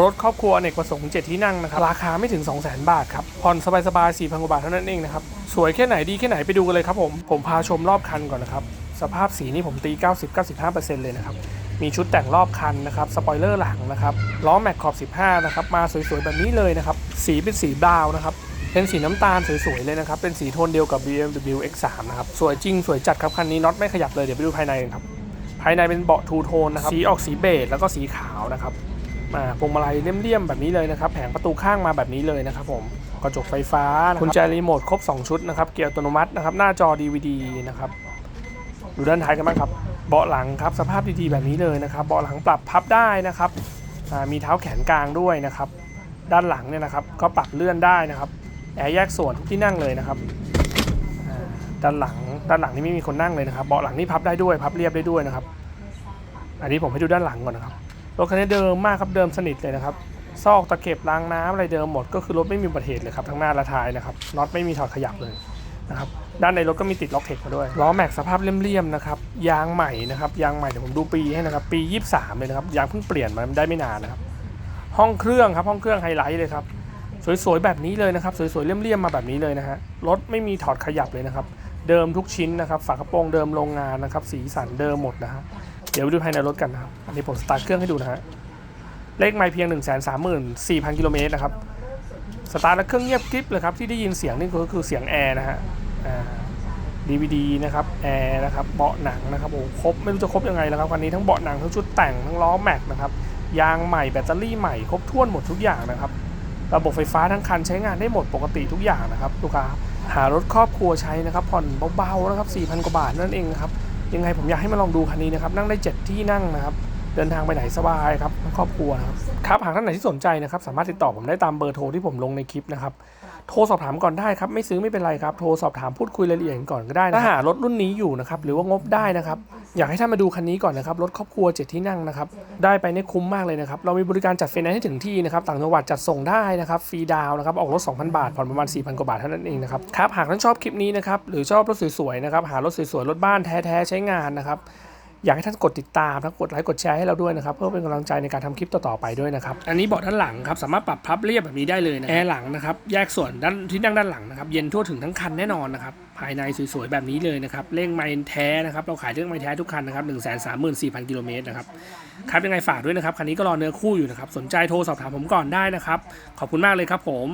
รถครอบครัวอเนกประสงค์7ที่นั่งนะครับ ราคาไม่ถึง 2 0 0 0 0 0 บาทครับ ผ่อนสบายๆ4,000 กว่าบาทเท่านั้นเองนะครับ สวยแค่ไหนดีแค่ไหนไปดูกันเลยครับผม ผมพาชมรอบคันก่อนนะครับ สภาพสีนี่ผมตี 90-95%เลยนะครับ มีชุดแต่งรอบคันนะครับ สปอยเลอร์หลังนะครับ ล้อแม็กขอบ 15 นะครับ มาสวยๆแบบนี้เลยนะครับ สีเป็นสีบราวน์นะครับ เป็นสีน้ำตาลสวยๆเลยนะครับ เป็นสีโทนเดียวกับ BMW X3 นะครับ สวยจริงสวยจัดครับคันนี้น็อตไม่ขยับเลย เดี๋ยวไปดูภายในกันครับ ภายในเป็นเบาะทูโทนนะครับ สีออกสีเบจแล้วก็สีขาวนะครับ มาพวงมาลัยเลี่ยมๆแบบนี้เลยนะครับแผงประตูข้างมาแบบนี้เลยนะครับผมกระจกไฟฟ้านะครับกุญแจรีโมทครบ 2 ชุดนะครับเกียร์อัตโนมัตินะครับหน้าจอ DVD นะครับดูด้านท้ายกันบ้างครับ เบาะหลังครับสภาพดีๆแบบนี้เลยนะครับเบาะหลังปรับพับได้นะครับมีเท้าแขนกลางด้วยนะครับ ด้านหลังเนี่ยนะครับก็ปรับเลื่อนได้นะครับแอร์แยกส่วนทุกที่นั่งเลยนะครับด้านหลังด้านหลังนี่ไม่มีคนนั่งเลยนะครับเบาะหลังนี่พับได้ด้วย พับเรียบได้ด้วยนะครับ อันนี้ผมให้ดูด้านหลังก่อนนะครับ รถคันนี้เดิมมากครับเดิมสนิทเลยนะครับซอกตะเข็บรางน้ำอะไรเดิมหมดก็คือรถไม่มีอุบัติเหตุเลยครับทั้งหน้าและท้ายนะครับน็อตไม่มีถอดขยับเลยนะครับด้านในรถก็มีติดล็อกเทคมาด้วยล้อแม็กสภาพเลี่ยมๆนะครับยางใหม่นะครับยางใหม่เดี๋ยวผมดูปีให้นะครับปี 23 เลยนะครับยางเพิ่งเปลี่ยนมาได้ไม่นานนะครับห้องเครื่องครับห้องเครื่องไฮไลท์เลยครับสวยๆแบบนี้เลยนะครับสวยๆเลี่ยมๆมาแบบนี้เลยนะฮะรถไม่มีถอดขยับเลยนะครับเดิมทุกชิ้นนะครับฝากระโปรงเดิมโรงงานนะครับสีสันเดิมหมดนะฮะ เดี๋ยวไปดูภายในรถกันนะครับ อันนี้ผมสตาร์ทเครื่องให้ดูนะฮะ เลขไมล์เพียง 1 3 4 0 0 0 กิโลเมตรนะครับ สตาร์ทแล้วเครื่องเงียบกริบเลยครับ ที่ได้ยินเสียงนี่ก็คือเสียงแอร์นะฮะอ่า DVD นะครับ แอร์นะครับ เบาะหนังนะครับ โอ้ครบ ไม่รู้จะครบยังไงแล้วครับคันนี้ทั้งเบาะหนังทั้งชุดแต่งทั้งล้อแม็กนะครับ ยางใหม่แบตเตอรี่ใหม่ครบถ้วนหมดทุกอย่างนะครับ ระบบไฟฟ้าทั้งคันใช้งานได้หมดปกติทุกอย่างนะครับลูกค้าหารถครอบครัวใช้นะครับผ่อนเบาๆนะครับ4,000 กว่าบาทนั่นเองนะครับ ยังไงผมอยากให้มาลองดูคันนี้นะครับนั่งได้ 7 ที่นั่งนะครับเดินทางไปไหนสบายครับทั้งครอบครัวนะครับครับหากท่านไหนที่สนใจนะครับสามารถติดต่อผมได้ตามเบอร์โทรที่ผมลงในคลิปนะครับโทรสอบถามก่อนได้ครับไม่ซื้อไม่เป็นไรครับโทรสอบถามพูดคุยรายละเอียดก่อนก็ได้นะถ้าหารถรุ่นนี้อยู่นะครับหรือว่างบได้นะครับ อยากให้ท่านมาดูคันนี้ก่อนนะครับรถครอบครัวเจ็ดที่นั่งนะครับได้ไปเนี่ยคุ้มมากเลยนะครับเรามีบริการจัดไฟแนนซ์ให้ถึงที่นะครับต่างจังหวัดจัดส่งได้นะครับฟรีดาวน์นะครับออกรถ 2,000 บาทผ่อนประมาณ 4,000 กว่าบาทเท่านั้นเองนะครับครับหากท่านชอบคลิปนี้นะครับหรือชอบรถสวยๆนะครับหารถสวยๆรถบ้านแท้ๆใช้งานนะครับ อยากให้ท่านกดติดตามและกดไลค์กดแชร์ให้เราด้วยนะครับเพื่อเป็นกำลังใจในการทำคลิปต่อๆไปด้วยนะครับอันนี้เบาะด้านหลังครับสามารถปรับพับเรียบแบบนี้ได้เลยนะแอร์หลังนะครับแยกส่วนด้านที่นั่งด้านหลังนะครับเย็นทั่วถึงทั้งคันแน่นอนนะครับภายในสวยๆแบบนี้เลยนะครับเร่งไม้แท้นะครับเราขายเรื่องไม้แท้ทุกคันนะครับหนึ่งแสนสามหมื่นสี่พันกิโลเมตรนะครับครับยังไงฝากด้วยนะครับคันนี้ก็รอเนื้อคู่อยู่นะครับสนใจโทรสอบถามผมก่อนได้นะครับขอบคุณมากเลยครับผม